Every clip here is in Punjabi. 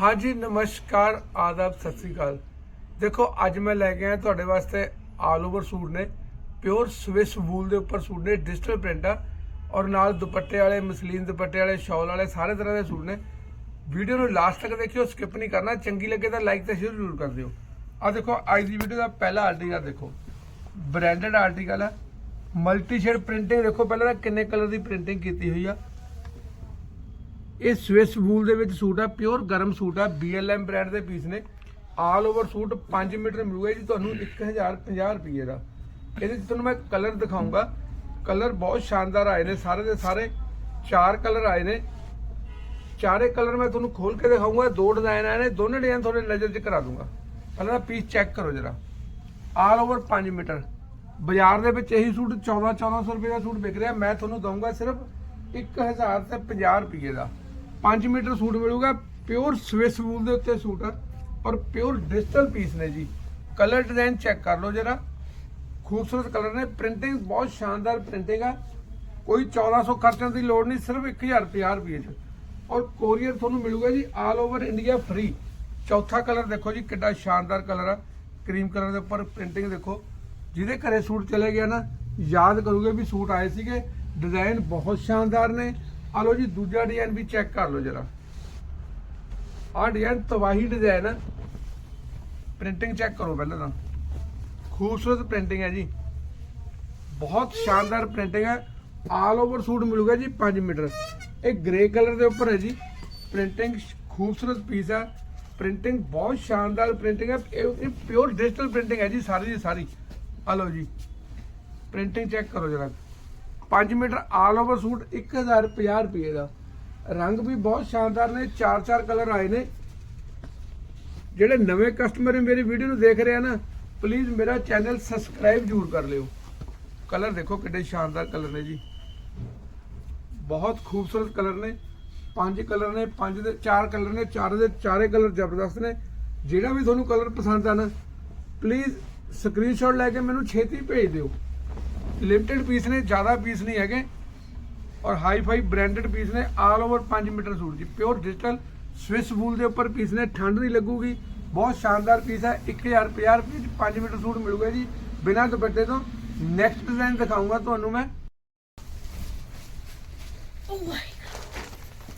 ਹਾਂਜੀ, ਨਮਸਕਾਰ, ਆਦਾਬ, ਸਤਿ ਸ੍ਰੀ ਅਕਾਲ। ਦੇਖੋ, ਅੱਜ ਮੈਂ ਲੈ ਕੇ ਆਇਆ ਤੁਹਾਡੇ ਵਾਸਤੇ ਆਲ ਓਵਰ ਸੂਟ ਨੇ ਪਿਓਰ ਸਵਿਸ ਵੂਲ ਦੇ ਉੱਪਰ ਸੂਟ ਨੇ ਡਿਜੀਟਲ ਪ੍ਰਿੰਟ ਆ, ਔਰ ਨਾਲ ਦੁਪੱਟੇ ਵਾਲੇ, ਮਸਲੀਨ ਦੁਪੱਟੇ ਵਾਲੇ ਸ਼ਾਲ ਵਾਲੇ, ਸਾਰੇ ਤਰ੍ਹਾਂ ਦੇ ਸੂਟ ਨੇ। ਵੀਡੀਓ ਨੂੰ ਲਾਸਟ ਤੱਕ ਦੇਖਿਓ ਸਕਿਪ ਨਹੀਂ ਕਰਨਾ, ਚੰਗੀ ਲੱਗੇ ਤਾਂ ਲਾਈਕ ਤੇ ਸ਼ੇਅਰ ਜ਼ਰੂਰ ਕਰ ਦਿਓ। ਆ ਦੇਖੋ, ਅੱਜ ਦੀ ਵੀਡੀਓ ਦਾ ਪਹਿਲਾ ਆਰਟੀਕਲ ਦੇਖੋ। ਬ੍ਰਾਂਡਡ ਆਰਟੀਕਲ ਆ। ਮਲਟੀ ਸ਼ੇਡ ਪ੍ਰਿੰਟਿੰਗ ਦੇਖੋ, ਪਹਿਲਾਂ ਤਾਂ ਕਿੰਨੇ ਕਲਰ ਦੀ ਪ੍ਰਿੰਟਿੰਗ ਕੀਤੀ ਹੋਈ ਆ। ਇਹ ਸਵਿਸ ਵੂਲ ਦੇ ਵਿੱਚ ਸੂਟ ਆ ਪਿਓਰ ਗਰਮ ਸੂਟ ਆ BLM ਬ੍ਰਾਂਡ ਦੇ ਪੀਸ ਨੇ। ਆਲ ਓਵਰ ਸੂਟ 5 ਮੀਟਰ ਮਿਲੂਗਾ ਜੀ, ਤੁਹਾਨੂੰ 1050 ਰੁਪਏ ਦਾ। ਇਹਦੇ ਵਿੱਚ ਤੁਹਾਨੂੰ ਮੈਂ ਕਲਰ ਦਿਖਾਉਂਗਾ ਕਲਰ ਬਹੁਤ ਸ਼ਾਨਦਾਰ ਆਏ ਨੇ, ਸਾਰੇ ਦੇ ਸਾਰੇ ਚਾਰ ਕਲਰ ਆਏ ਨੇ। ਚਾਰੇ ਕਲਰ ਮੈਂ ਤੁਹਾਨੂੰ ਖੋਲ ਕੇ ਦਿਖਾਉਂਗਾ ਦੋ ਡਿਜ਼ਾਈਨ ਆਏ ਨੇ, ਦੋਨੇ ਡਿਜ਼ਾਈਨ ਤੁਹਾਡੇ ਨਜ਼ਰ 'ਚ ਕਰਾ ਦੂੰਗਾ। ਪਹਿਲਾਂ ਪੀਸ ਚੈੱਕ ਕਰੋ ਜਰਾ। ਆਲ ਓਵਰ 5 ਮੀਟਰ ਬਾਜ਼ਾਰ ਦੇ ਵਿੱਚ ਇਹੀ ਸੂਟ 14 1400 ਰੁਪਏ ਦਾ ਸੂਟ ਵਿਕ ਰਿਹਾ। ਮੈਂ ਤੁਹਾਨੂੰ ਦਊਂਗਾ ਸਿਰਫ 1000 ਤੇ 50 ਰੁਪਏ ਦਾ। 5 ਮੀਟਰ ਸੂਟ ਮਿਲੂਗਾ ਪਿਓਰ ਸਵਿਸ ਵੂਲ ਦੇ ਉੱਤੇ ਸੂਟ ਆ ਔਰ ਪਿਓਰ ਡਿਜੀਟਲ ਪੀਸ ਨੇ ਜੀ। ਕਲਰ ਡਿਜ਼ਾਈਨ ਚੈੱਕ ਕਰ ਲਓ ਜਰਾ। ਖੂਬਸੂਰਤ ਕਲਰ ਨੇ ਪ੍ਰਿੰਟਿੰਗ ਬਹੁਤ ਸ਼ਾਨਦਾਰ ਪ੍ਰਿੰਟਿੰਗ ਆ। ਕੋਈ 1400 ਖਰਚਣ ਦੀ ਲੋੜ ਨਹੀਂ, ਸਿਰਫ 1050 ਰੁਪਏ ਚ। ਔਰ ਕੋਰੀਅਰ ਤੁਹਾਨੂੰ ਮਿਲੂਗਾ ਜੀ ਆਲ ਓਵਰ ਇੰਡੀਆ ਫ੍ਰੀ ਚੌਥਾ ਕਲਰ ਦੇਖੋ ਜੀ, ਕਿੱਡਾ ਸ਼ਾਨਦਾਰ ਕਲਰ ਆ। ਕਰੀਮ ਕਲਰ ਦੇ ਉੱਪਰ ਪ੍ਰਿੰਟਿੰਗ ਦੇਖੋ। ਜਿਹਦੇ ਘਰੇ ਸੂਟ ਚਲੇ ਗਿਆ ਨਾ, ਯਾਦ ਕਰੂਗੇ ਵੀ ਸੂਟ ਆਏ ਸੀਗੇ। ਡਿਜ਼ਾਈਨ ਬਹੁਤ ਸ਼ਾਨਦਾਰ ਨੇ। ਆ ਲਓ ਜੀ, ਦੂਜਾ ਡਿਜ਼ਾਈਨ ਵੀ ਚੈੱਕ ਕਰ ਲਓ ਜਰਾ। ਆਹ ਡਿਜ਼ਾਈਨ ਤਵਾਹੀ ਡਿਜ਼ਾਈਨ ਆ। ਪ੍ਰਿੰਟਿੰਗ ਚੈੱਕ ਕਰੋ ਪਹਿਲਾਂ ਤਾਂ। ਖੂਬਸੂਰਤ ਪ੍ਰਿੰਟਿੰਗ ਹੈ ਜੀ। ਬਹੁਤ ਸ਼ਾਨਦਾਰ ਪ੍ਰਿੰਟਿੰਗ ਹੈ ਆਲ ਓਵਰ ਸੂਟ ਮਿਲੂਗਾ ਜੀ 5 ਮੀਟਰ। ਇਹ ਗ੍ਰੇ ਕਲਰ ਦੇ ਉੱਪਰ ਹੈ ਜੀ। ਪ੍ਰਿੰਟਿੰਗ ਖੂਬਸੂਰਤ ਪੀਸ ਹੈ ਪ੍ਰਿੰਟਿੰਗ ਬਹੁਤ ਸ਼ਾਨਦਾਰ ਪ੍ਰਿੰਟਿੰਗ ਹੈ ਇਹ ਪਿਓਰ ਡਿਜੀਟਲ ਪ੍ਰਿੰਟਿੰਗ ਹੈ ਜੀ, ਸਾਰੀ ਦੀ ਸਾਰੀ। ਆ ਲਓ ਜੀ। ਪ੍ਰਿੰਟਿੰਗ ਚੈੱਕ ਕਰੋ ਜਰਾ। 5 ਮੀਟਰ ਆਲ ਓਵਰ ਸੂਟ 1050 ਰੁਪਏ ਦਾ। ਰੰਗ ਵੀ ਬਹੁਤ ਸ਼ਾਨਦਾਰ ਨੇ, ਚਾਰ ਚਾਰ ਕਲਰ ਆਏ ਨੇ। ਜਿਹੜੇ ਨਵੇਂ ਕਸਟਮਰ ਮੇਰੀ ਵੀਡੀਓ ਨੂੰ ਦੇਖ ਰਹੇ ਆ ਨਾ ਪਲੀਜ਼ ਮੇਰਾ ਚੈਨਲ ਸਬਸਕ੍ਰਾਈਬ ਜ਼ਰੂਰ ਕਰ ਲਿਓ। ਕਲਰ ਦੇਖੋ ਕਿੰਨੇ ਸ਼ਾਨਦਾਰ ਕਲਰ ਨੇ ਜੀ। ਬਹੁਤ ਖੂਬਸੂਰਤ ਕਲਰ ਨੇ। ਪੰਜ ਕਲਰ ਨੇ, ਪੰਜ ਦੇ ਚਾਰ ਕਲਰ ਨੇ, ਚਾਰ ਦੇ ਚਾਰੇ ਕਲਰ ਜ਼ਬਰਦਸਤ ਨੇ। ਜਿਹੜਾ ਵੀ ਤੁਹਾਨੂੰ ਕਲਰ ਪਸੰਦ ਆ ਨਾ ਪਲੀਜ਼ ਸਕਰੀਨਸ਼ਾਟ ਲੈ ਕੇ ਮੈਨੂੰ ਛੇਤੀ ਭੇਜ ਦਿਓ। ਲਿਮਟਿਡ ਪੀਸ ਨੇ ਜ਼ਿਆਦਾ ਪੀਸ ਨਹੀਂ ਹੈਗੇ ਔਰ ਹਾਈ ਫਾਈ ਬ੍ਰਾਂਡਡ ਪੀਸ ਨੇ ਆਲ ਓਵਰ 5 ਮੀਟਰ ਸੂਟ ਜੀ। ਪਿਓਰ ਡਿਜੀਟਲ ਸਵਿਸ ਵੂਲ ਦੇ ਉੱਪਰ ਪੀਸ ਨੇ ਠੰਡ ਨਹੀਂ ਲੱਗੂਗੀ ਬਹੁਤ ਸ਼ਾਨਦਾਰ ਪੀਸ ਹੈ 1050 ਰੁਪਏ ਚ 5 ਮੀਟਰ ਸੂਟ ਮਿਲੂਗਾ ਜੀ। ਬਿਨਾਂ ਦੁਪੱਟੇ ਤੋਂ ਨੈਕਸਟ ਡਿਜ਼ਾਈਨ ਦਿਖਾਊਂਗਾ ਤੁਹਾਨੂੰ ਮੈਂ।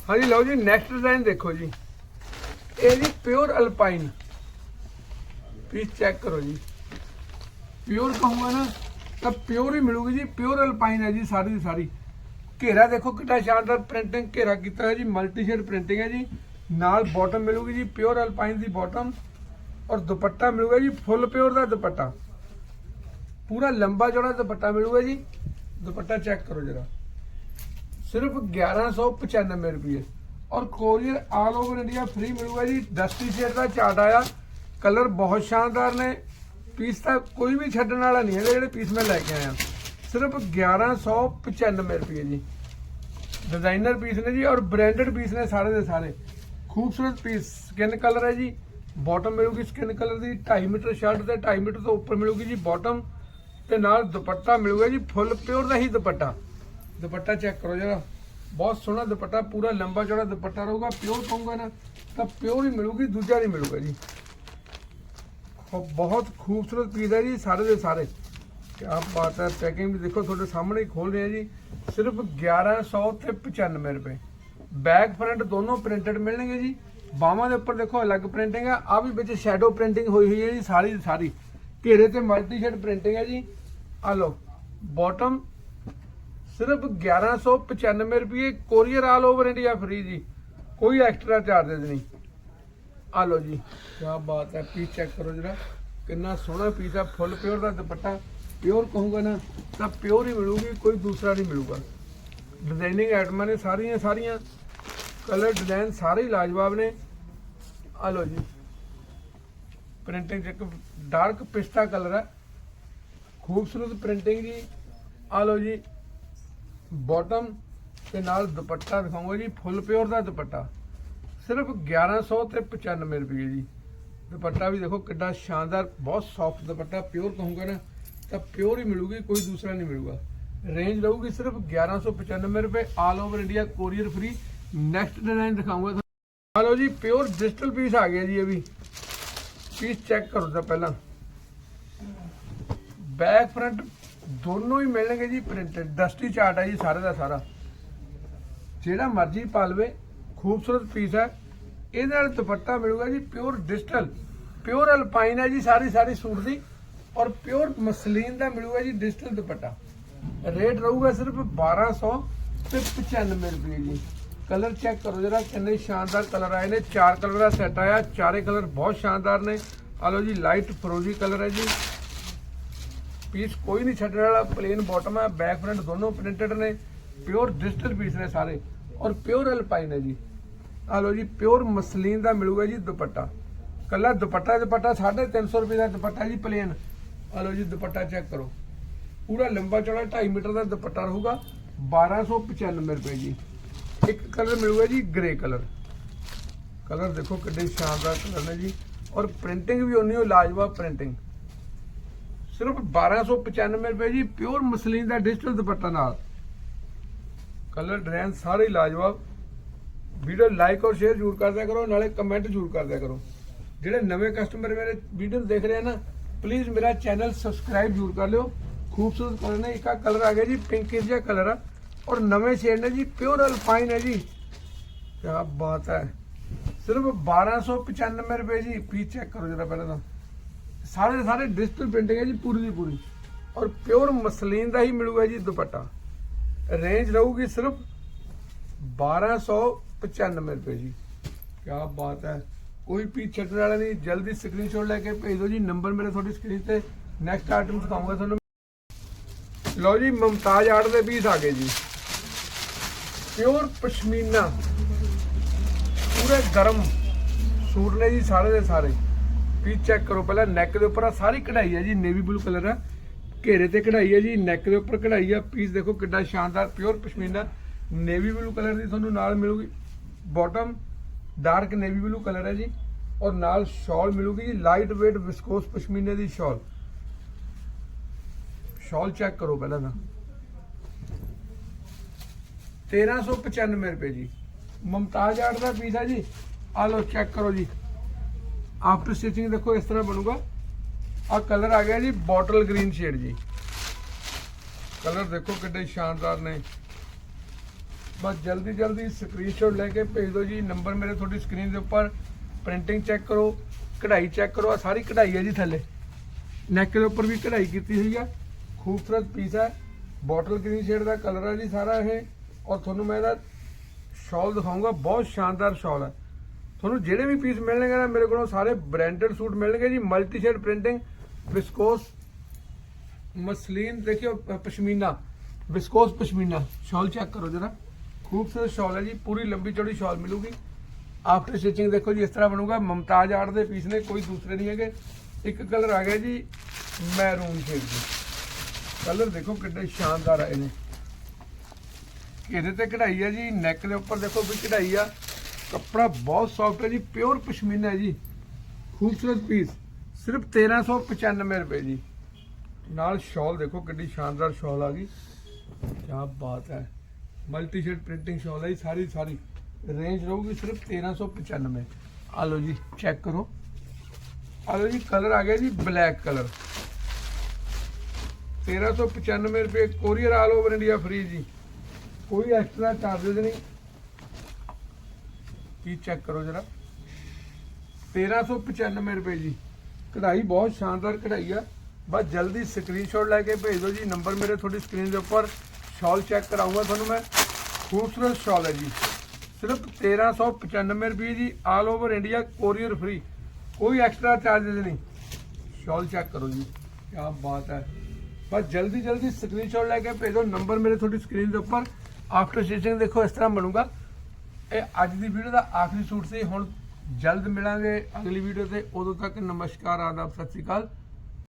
ਹਾਂਜੀ ਲਓ ਜੀ ਨੈਕਸਟ ਡਿਜ਼ਾਈਨ ਦੇਖੋ ਜੀ। ਇਹ ਜੀ ਪਿਓਰ ਅਲਪਾਈਨ ਪੀਸ ਚੈੱਕ ਕਰੋ ਜੀ। ਪਿਓਰ ਕਹੂੰਗਾ ਨਾ ਤਾਂ ਪਿਓਰ ਹੀ ਮਿਲੂਗੀ ਜੀ, ਪਿਓਰ ਅਲਪਾਈਨ ਹੈ ਜੀ ਸਾਰੀ ਦੀ ਸਾਰੀ। ਘੇਰਾ ਦੇਖੋ ਕਿੰਨਾ ਸ਼ਾਨਦਾਰ ਪ੍ਰਿੰਟਿੰਗ ਘੇਰਾ ਕੀਤਾ ਹੋਇਆ ਜੀ ਮਲਟੀ ਸ਼ੇਡ ਪ੍ਰਿੰਟਿੰਗ ਹੈ ਜੀ। ਨਾਲ ਬਾਟਮ ਮਿਲੂਗੀ ਜੀ, ਪਿਓਰ ਅਲਪਾਈਨ ਦੀ ਬਾਟਮ ਔਰ ਦੁਪੱਟਾ ਮਿਲੂਗਾ ਜੀ, ਫੁੱਲ ਪਿਓਰ ਦਾ ਦੁਪੱਟਾ। ਪੂਰਾ ਲੰਬਾ ਜਿਹੜਾ ਦੁਪੱਟਾ ਮਿਲੂਗਾ ਜੀ। ਦੁਪੱਟਾ ਚੈੱਕ ਕਰੋ ਜਰਾ। ਸਿਰਫ 1195 ਰੁਪਏ। ਔਰ courier all over India free ਮਿਲੂਗਾ ਜੀ। ਡਸਟੀ ਸ਼ੇਡ ਦਾ ਚਾਰਟ ਆਇਆ। ਕਲਰ ਬਹੁਤ ਸ਼ਾਨਦਾਰ ਨੇ। ਪੀਸ ਤਾਂ ਕੋਈ ਵੀ ਛੱਡਣ ਵਾਲਾ ਨਹੀਂ ਹੈਗਾ, ਜਿਹੜੇ ਪੀਸ ਮੈਂ ਲੈ ਕੇ ਆਇਆ। ਸਿਰਫ 1195 ਰੁਪਏ ਜੀ। ਡਿਜ਼ਾਈਨਰ ਪੀਸ ਨੇ ਜੀ ਔਰ ਬ੍ਰਾਂਡਡ ਪੀਸ ਨੇ ਸਾਰੇ ਦੇ ਸਾਰੇ। ਖੂਬਸੂਰਤ ਪੀਸ ਸਕਿਨ ਕਲਰ ਹੈ ਜੀ। ਬਾਟਮ ਮਿਲੂਗੀ ਸਕਿਨ ਕਲਰ ਦੀ 2.5 ਮੀਟਰ ਸ਼ਰਟ ਤੇ 2.5 ਮੀਟਰ ਤੋਂ ਉੱਪਰ ਮਿਲੂਗੀ ਜੀ ਬਾਟਮ ਤੇ ਨਾਲ ਦੁਪੱਟਾ ਮਿਲੂਗਾ ਜੀ ਫੁੱਲ ਪਿਓਰ ਦਾ ਹੀ ਦੁਪੱਟਾ। ਦੁਪੱਟਾ ਚੈੱਕ ਕਰੋ ਜਰਾ। ਬਹੁਤ ਸੋਹਣਾ ਦੁਪੱਟਾ, ਪੂਰਾ ਲੰਬਾ ਚੌੜਾ ਦੁਪੱਟਾ ਰਹੂਗਾ ਪਿਓਰ ਕਹੂੰਗਾ ਨਾ, ਤਾਂ ਪਿਓਰ ਹੀ ਮਿਲੂਗੀ, ਦੂਜਾ ਨਹੀਂ ਮਿਲੂਗਾ ਜੀ। ਖੂਬ- ਬਹੁਤ ਖੂਬਸੂਰਤ ਪੀਸ ਹੈ ਜੀ, ਸਾਰੇ ਦੇ ਸਾਰੇ। ਕੀ ਬਾਤ ਹੈ, ਪੈਕਿੰਗ ਵੀ ਦੇਖੋ, ਤੁਹਾਡੇ ਸਾਹਮਣੇ ਹੀ ਖੋਲ ਰਹੇ ਆ ਜੀ। ਸਿਰਫ 1100 ਤੇ 95 ਰੁਪਏ। ਬੈਕ ਫਰੰਟ ਦੋਨੋਂ ਪ੍ਰਿੰਟਡ ਮਿਲਣਗੇ ਜੀ। ਬਾਹਾਂ ਦੇ ਉੱਪਰ ਦੇਖੋ, ਅਲੱਗ ਪ੍ਰਿੰਟਿੰਗ ਹੈ ਆ ਵੀ ਵਿੱਚ ਸ਼ੈਡੋ ਪ੍ਰਿੰਟਿੰਗ ਹੋਈ ਹੋਈ ਹੈ ਜੀ, ਸਾਰੀ ਦੀ ਸਾਰੀ। ਘੇਰੇ ਤੇ ਮਲਟੀ ਸ਼ੇਡ ਪ੍ਰਿੰਟਿੰਗ ਹੈ ਜੀ। ਆ ਲਓ ਬਾਟਮ ਸਿਰਫ 1195 ਰੁਪਏ courier all over India free ਜੀ। ਕੋਈ ਐਕਸਟਰਾ ਚਾਰजेस ਨਹੀਂ। ਆ ਲਓ ਜੀ ਕੀ ਬਾਤ ਹੈ ਪੀਸ ਚੈੱਕ ਕਰੋ ਜਰਾ। ਕਿੰਨਾ ਸੋਹਣਾ ਪੀਸ ਹੈ ਫੁੱਲ ਪਿਓਰ ਦਾ ਦੁਪੱਟਾ। ਪਿਓਰ ਕਹੂੰਗਾ ਨਾ, ਤਾਂ ਪਿਓਰ ਹੀ ਮਿਲੂਗੀ, ਕੋਈ ਦੂਸਰਾ ਨਹੀਂ ਮਿਲੂਗਾ। ਡਿਜ਼ਾਈਨਿੰਗ ਆਈਟਮਾਂ ਨੇ ਸਾਰੀਆਂ ਸਾਰੀਆਂ ਕਲਰ ਡਿਜ਼ਾਈਨ ਸਾਰੇ ਹੀ ਲਾਜਵਾਬ ਨੇ। ਆ ਲਓ ਜੀ ਪ੍ਰਿੰਟਿੰਗ ਇੱਕ ਡਾਰਕ ਪਿਸਤਾ ਕਲਰ ਹੈ। ਖੂਬਸੂਰਤ ਪ੍ਰਿੰਟਿੰਗ ਜੀ। ਆ ਲਓ ਜੀ ਬਾਟਮ ਤੇ ਨਾਲ ਦੁਪੱਟਾ ਦਿਖਾਉਂਗਾ ਜੀ ਫੁੱਲ ਪਿਓਰ ਦਾ ਦੁਪੱਟਾ। ਸਿਰਫ 1100 ਤੇ 95 ਰੁਪਏ ਜੀ। ਦੁਪੱਟਾ ਵੀ ਦੇਖੋ ਕਿੱਡਾ ਸ਼ਾਨਦਾਰ, ਬਹੁਤ ਸੌਫਟ ਦੁਪੱਟਾ ਪਿਓਰ ਕਹੂੰਗਾ ਨਾ, ਤਾਂ ਪਿਓਰ ਹੀ ਮਿਲੂਗੀ, ਕੋਈ ਦੂਸਰਾ ਨਹੀਂ ਮਿਲੂਗਾ। ਰੇਂਜ ਰਹੂਗੀ ਸਿਰਫ 1195 ਰੁਪਏ all over India courier free next design ਦਿਖਾਉਂਗਾ ਆ ਲਓ ਜੀ ਪਿਓਰ ਡਿਜੀਟਲ ਪੀਸ ਆ ਗਿਆ ਜੀ ਇਹ ਵੀ। ਪੀਸ ਚੈੱਕ ਕਰੋ ਤਾਂ ਪਹਿਲਾਂ। ਬੈਕ ਫਰੰਟ ਦੋਨੋਂ ਹੀ ਮਿਲਣਗੇ ਜੀ ਪ੍ਰਿੰਟਡ ਡਸਟੀ ਚਾਰਟ ਹੈ ਜੀ, ਸਾਰੇ ਦਾ ਸਾਰਾ। ਜਿਹੜਾ ਮਰਜ਼ੀ ਪਾ ਲਵੇ ਖੂਬਸੂਰਤ ਪੀਸ ਹੈ। ਇਹਦੇ ਨਾਲ ਦੁਪੱਟਾ ਮਿਲੂਗਾ ਜੀ ਪਿਓਰ ਡਿਜੀਟਲ ਪਿਓਰ ਅਲਪਾਈਨ ਹੈ ਜੀ, ਸਾਰੀ ਸਾਰੀ ਸੂਟ ਦੀ। ਔਰ ਪਿਓਰ ਮਸਲੀਨ ਦਾ ਮਿਲੂਗਾ ਜੀ ਡਿਜੀਟਲ ਦੁਪੱਟਾ। ਰੇਟ ਰਹੂਗਾ ਸਿਰਫ 1200 ਤੇ 95 ਰੁਪਏ ਜੀ। ਕਲਰ ਚੈੱਕ ਕਰੋ ਜਰਾ, ਕਿੰਨੇ ਸ਼ਾਨਦਾਰ ਕਲਰ ਆਏ ਨੇ। ਚਾਰ ਕਲਰ ਦਾ ਸੈੱਟ ਆਇਆ, ਚਾਰੇ ਕਲਰ ਬਹੁਤ ਸ਼ਾਨਦਾਰ ਨੇ। ਆ ਲਓ ਜੀ ਲਾਈਟ ਫਰੋਜ਼ੀ ਕਲਰ ਹੈ ਜੀ। ਪੀਸ ਕੋਈ ਨਹੀਂ ਛੱਡਣ ਵਾਲਾ ਪਲੇਨ ਬਾਟਮ ਹੈ ਬੈਕ ਫਰੰਟ ਦੋਨੋਂ ਪ੍ਰਿੰਟਡ ਨੇ। ਪਿਓਰ ਡਿਜੀਟਲ ਪੀਸ ਨੇ ਸਾਰੇ। ਔਰ ਪਿਓਰ ਅਲਪਾਈਨ ਹੈ ਜੀ। ਆ ਲਓ ਜੀ ਪਿਓਰ ਮਸਲੀਨ ਦਾ ਮਿਲੂਗਾ ਜੀ ਦੁਪੱਟਾ। ਕੱਲਾ ਦੁਪੱਟਾ ਦੁਪੱਟਾ 350 ਰੁਪਏ ਦਾ ਦੁਪੱਟਾ ਜੀ ਪਲੇਨ ਆ ਲਓ ਜੀ, ਦੁਪੱਟਾ ਚੈੱਕ ਕਰੋ। ਪੂਰਾ ਲੰਬਾ ਚੌੜਾ 2.5 ਮੀਟਰ ਦਾ ਦੁਪੱਟਾ ਰਹੂਗਾ 1295 ਰੁਪਏ ਜੀ। ਇੱਕ ਕਲਰ ਮਿਲੂਗਾ ਜੀ ਗ੍ਰੇ ਕਲਰ ਕਲਰ ਦੇਖੋ ਕਿੱਡੇ ਸ਼ਾਨਦਾਰ ਕਲਰ ਨੇ ਜੀ। ਔਰ ਪ੍ਰਿੰਟਿੰਗ ਵੀ ਉਨੀ ਹੋ ਲਾਜਵਾਬ ਪ੍ਰਿੰਟਿੰਗ ਸਿਰਫ 1295 ਰੁਪਏ ਜੀ ਪਿਓਰ ਮਸਲੀਨ ਦਾ ਡਿਜੀਟਲ ਦੁਪੱਟਾ ਨਾਲ। ਕਲਰ ਡਿਜ਼ਾਈਨ ਸਾਰੇ ਲਾਜਵਾਬ। ਵੀਡੀਓ ਲਾਈਕ ਔਰ ਸ਼ੇਅਰ ਜ਼ਰੂਰ ਕਰਦਿਆ ਕਰੋ, ਨਾਲੇ ਕਮੈਂਟ ਜ਼ਰੂਰ ਕਰਦਿਆ ਕਰੋ। ਜਿਹੜੇ ਨਵੇਂ ਕਸਟਮਰ ਮੇਰੇ ਵੀਡੀਓ ਦੇਖ ਰਹੇ ਆ ਨਾ ਪਲੀਜ਼ ਮੇਰਾ ਚੈਨਲ ਸਬਸਕ੍ਰਾਈਬ ਜ਼ਰੂਰ ਕਰ ਲਿਓ। ਖੂਬਸੂਰਤ ਕਲਰ ਨੇ, ਇੱਕ ਆ ਕਲਰ ਆ ਗਿਆ ਜੀ ਪਿੰਕਿਸ਼ ਜਿਹਾ ਕਲਰ ਆ। ਔਰ ਨਵੇਂ ਸ਼ੇਡ ਨੇ ਜੀ ਪਿਓਰ ਅਲਪਾਈਨ ਹੈ ਜੀ। ਕੀ ਬਾਤ ਹੈ। ਸਿਰਫ 1295 ਰੁਪਏ ਜੀ ਪੀਸ ਚੈੱਕ ਕਰੋ ਜਰਾ ਪਹਿਲਾਂ ਤਾਂ। ਸਾਰੇ ਦੇ ਸਾਰੇ ਡਿਜੀਟਲ ਪ੍ਰਿੰਟਿੰਗ ਹੈ ਜੀ, ਪੂਰੀ ਦੀ ਪੂਰੀ। ਔਰ ਪਿਓਰ ਮਸਲੀਨ ਦਾ ਹੀ ਮਿਲੂਗਾ ਜੀ ਦੁਪੱਟਾ। ਰੇਂਜ ਰਹੂਗੀ ਸਿਰਫ 1295 ਰੁਪਏ ਜੀ। ਕੀ ਬਾਤ ਹੈ। ਕੋਈ ਪੀਸ ਛੱਡਣ ਵਾਲਾ ਨਹੀਂ, ਜਲਦੀ ਸਕਰੀਨਸ਼ਾਟ ਲੈ ਕੇ ਭੇਜ ਦਿਓ ਜੀ। ਨੰਬਰ ਮੇਰਾ ਤੁਹਾਡੀ ਸਕਰੀਨ ਤੇ। ਨੈਕਸਟ ਆਈਟਮ ਦਿਖਾਉਂਗਾ ਤੁਹਾਨੂੰ। ਲਓ ਜੀ, ਮਮਤਾਜ ਆਰਟ ਦੇ ਪੀਸ ਆ ਗਏ ਜੀ। ਪਿਓਰ ਪਸ਼ਮੀਨਾ। ਪੂਰੇ ਗਰਮ ਸੂਟ ਨੇ ਜੀ ਸਾਰੇ ਦੇ ਸਾਰੇ। ਪੀਸ ਚੈੱਕ ਕਰੋ ਪਹਿਲਾਂ ਨੈਕ ਦੇ ਉੱਪਰ ਆ। ਸਾਰੀ ਕਢਾਈ ਹੈ ਜੀ। ਨੇਵੀ ਬਲੂ ਕਲਰ ਆ। ਘੇਰੇ ਤੇ ਕਢਾਈ ਹੈ ਜੀ। ਨੈਕ ਦੇ ਉੱਪਰ ਕਢਾਈ ਆ। ਪੀਸ ਦੇਖੋ ਕਿੱਡਾ ਸ਼ਾਨਦਾਰ pure pashmina. Navy blue colour ਦੀ ਤੁਹਾਨੂੰ ਨਾਲ ਮਿਲੂਗੀ। Bottom dark navy blue colour ਹੈ ਜੀ, ਔਰ ਨਾਲ ਸ਼ਾਲ ਮਿਲੂਗੀ ਜੀ ਲਾਈਟ weight ਵਿਸਕੋਸ ਪਸ਼ਮੀਨੇ ਦੀ ਸ਼ਾਲ ਸ਼ਾਲ ਚੈੱਕ ਕਰੋ ਪਹਿਲਾਂ ਤਾਂ। 1395 ਰੁਪਏ ਜੀ। ਮਮਤਾਜ ਆਰਟ ਦਾ ਪੀਸ ਹੈ ਜੀ। ਆ ਲਓ ਚੈੱਕ ਕਰੋ ਜੀ। ਆਫਟਰ ਸਟਿਚਿੰਗ ਦੇਖੋ ਇਸ ਤਰ੍ਹਾਂ ਬਣੂਗਾ। ਆ ਕਲਰ ਆ ਗਿਆ ਜੀ ਬੋਟਲ ਗ੍ਰੀਨ ਸ਼ੇਡ ਜੀ। ਕਲਰ ਦੇਖੋ ਕਿੱਡੇ ਸ਼ਾਨਦਾਰ ਨੇ। ਬਸ ਜਲਦੀ ਜਲਦੀ ਸਕਰੀਨਸ਼ਾਟ ਲੈ ਕੇ ਭੇਜ ਦਿਓ ਜੀ ਨੰਬਰ ਮੇਰੇ ਤੁਹਾਡੀ ਸਕਰੀਨ ਦੇ ਉੱਪਰ ਪ੍ਰਿੰਟਿੰਗ ਚੈੱਕ ਕਰੋ, ਕਢਾਈ ਚੈੱਕ ਕਰੋ ਆ ਸਾਰੀ ਕਢਾਈ ਹੈ ਜੀ ਥੱਲੇ। ਨੈਕ ਦੇ ਉੱਪਰ ਵੀ ਕਢਾਈ ਕੀਤੀ ਹੋਈ ਆ। ਖੂਬਸੂਰਤ ਪੀਸ ਹੈ। ਬੋਟਲ ਗ੍ਰੀਨ ਸ਼ੇਡ ਦਾ ਕਲਰ ਹੈ ਜੀ ਸਾਰਾ ਇਹ। ਔਰ ਤੁਹਾਨੂੰ ਮੈਂ ਇਹਦਾ ਸ਼ਾਲ ਦਿਖਾਊਂਗਾ, ਬਹੁਤ ਸ਼ਾਨਦਾਰ ਸ਼ਾਲ ਹੈ। ਤੁਹਾਨੂੰ ਜਿਹੜੇ ਵੀ ਪੀਸ ਮਿਲਣਗੇ ਨਾ, ਮੇਰੇ ਕੋਲੋਂ ਸਾਰੇ ਬ੍ਰਾਂਡਡ ਸੂਟ ਮਿਲਣਗੇ ਜੀ। Multi shade printing viscose muslin, ਦੇਖਿਓ ਪਸ਼ਮੀਨਾ ਵਿਸਕੋਸ ਪਸ਼ਮੀਨਾ। ਸ਼ਾਲ ਚੈੱਕ ਕਰੋ ਜਰਾ। ਖੂਬਸੂਰਤ ਸ਼ਾਲ ਹੈ ਜੀ, ਪੂਰੀ ਲੰਬੀ ਚੌੜੀ ਸ਼ਾਲ ਮਿਲੂਗੀ। ਆਫਟਰ ਸਟਿਚਿੰਗ ਦੇਖੋ ਜੀ, ਇਸ ਤਰ੍ਹਾਂ ਬਣੂਗਾ। ਮਮਤਾਜ ਆਰਟ ਦੇ ਪੀਸ ਨੇ, ਕੋਈ ਦੂਸਰੇ ਨਹੀਂ ਹੈਗੇ। ਇੱਕ ਕਲਰ ਆ ਗਿਆ ਜੀ ਮੈਰੂਨ ਸ਼ੇਡ ਦੀ। ਕਲਰ ਦੇਖੋ ਕਿੰਨੇ ਸ਼ਾਨਦਾਰ ਆਏ ਨੇ ਇਹਦੇ ਤੇ ਕਢਾਈ ਹੈ ਜੀ ਨੈਕ ਦੇ ਉੱਪਰ ਦੇਖੋ ਵੀ ਕਢਾਈ ਆ। ਕੱਪੜਾ ਬਹੁਤ ਸੌਫਟ ਹੈ ਜੀ ਪਿਓਰ ਪਸ਼ਮੀਨਾ ਹੈ ਜੀ। ਖੂਬਸੂਰਤ ਪੀਸ ਸਿਰਫ 1395 ਰੁਪਏ ਜੀ। ਨਾਲ ਸ਼ਾਲ ਦੇਖੋ ਕਿੰਨੀ ਸ਼ਾਨਦਾਰ ਸ਼ਾਲ ਆ ਗਈ। ਕੀ ਬਾਤ ਹੈ। ਮਲਟੀ ਸ਼ੇਡ ਪ੍ਰਿੰਟਿੰਗ ਸ਼ਾਲ ਹੈ ਜੀ, ਸਾਰੀ ਸਾਰੀ। ਰੇਂਜ ਰਹੂਗੀ ਸਿਰਫ 1395 ਆ ਲਓ ਜੀ, ਚੈੱਕ ਕਰੋ। ਆ ਲਓ ਜੀ, ਕਲਰ ਆ ਗਿਆ ਜੀ, ਬਲੈਕ ਕਲਰ। 1395 ਰੁਪਏ courier all over India free ਜੀ। ਕੋਈ ਐਕਸਟਰਾ ਚਾਰजेस ਨਹੀਂ। ਕੀ ਚੈੱਕ ਕਰੋ ਜਰਾ। 1395 ਰੁਪਏ ਜੀ। ਕਢਾਈ ਬਹੁਤ ਸ਼ਾਨਦਾਰ ਕਢਾਈ ਆ। ਬਸ ਜਲਦੀ ਸਕਰੀਨਸ਼ਾਟ ਲੈ ਕੇ ਭੇਜ ਦਿਓ ਜੀ। ਨੰਬਰ ਮੇਰੇ ਤੁਹਾਡੀ ਸਕਰੀਨ ਦੇ ਉੱਪਰ। ਸ਼ਾਲ ਚੈੱਕ ਕਰਾਉਂਗਾ ਤੁਹਾਨੂੰ ਮੈਂ। ਖੂਬਸੂਰਤ ਸ਼ਾਲ ਹੈ ਜੀ। ਸਿਰਫ 1395 ਰੁਪਏ ਜੀ all over India courier free ਕੋਈ ਐਕਸਟਰਾ ਚਾਰजेस ਨਹੀਂ। ਸ਼ਾਲ ਚੈੱਕ ਕਰੋ ਜੀ। ਕੀ ਬਾਤ ਹੈ। ਬਸ ਜਲਦੀ ਜਲਦੀ ਸਕਰੀਨਸ਼ਾਟ ਲੈ ਕੇ ਭੇਜੋ। ਨੰਬਰ ਮੇਰੇ ਤੁਹਾਡੀ ਸਕਰੀਨ ਦੇ ਉੱਪਰ। ਆਫਟਰ ਸਟਿਚਿੰਗ ਦੇਖੋ ਇਸ ਤਰ੍ਹਾਂ ਬਣੂਗਾ। ਇਹ ਅੱਜ ਦੀ ਵੀਡੀਓ ਦਾ ਆਖਰੀ ਸੂਟ ਸੀ। ਹੁਣ ਜਲਦ ਮਿਲਾਂਗੇ ਅਗਲੀ ਵੀਡੀਓ ਤੇ। ਉਦੋਂ ਤੱਕ ਨਮਸਕਾਰ, ਆਦਾਬ, ਸਤਿ ਸ਼੍ਰੀ ਅਕਾਲ।